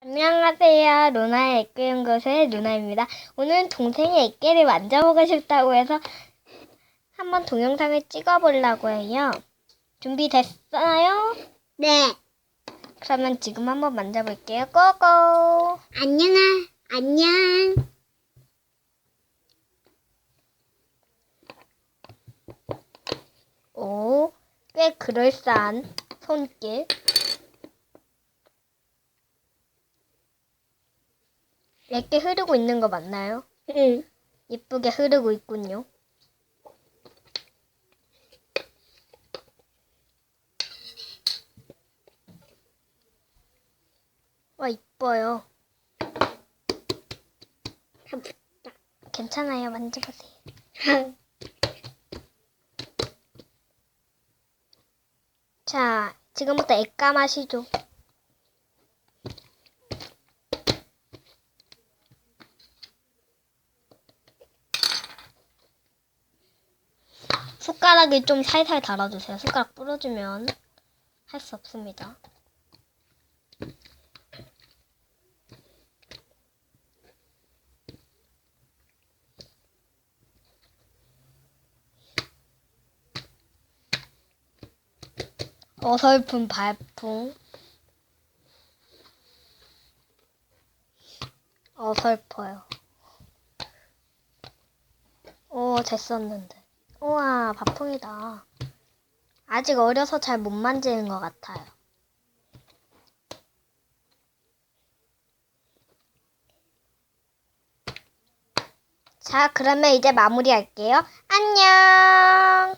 안녕하세요. 루나의 액계 연구소의 루나입니다. 오늘 동생이 액계를 만져보고 싶다고 해서 한번 동영상을 찍어보려고 해요. 준비됐어요? 네. 그러면 지금 한번 만져볼게요. 고고! 안녕하, 안녕. 오, 꽤 그럴싸한 손길. 액계 흐르고 있는 거 맞나요? 응. 예쁘게 흐르고 있군요. 와, 이뻐요. 괜찮아요. 만져보세요. 자, 지금부터 액감 하시죠. 숟가락을 좀 살살 달아주세요. 숟가락 부러지면 할 수 없습니다. 어설픈 발풍. 어설퍼요. 오, 됐었는데. 우와, 밥풍이다. 아직 어려서 잘 못 만지는 것 같아요. 자, 그러면 이제 마무리할게요. 안녕!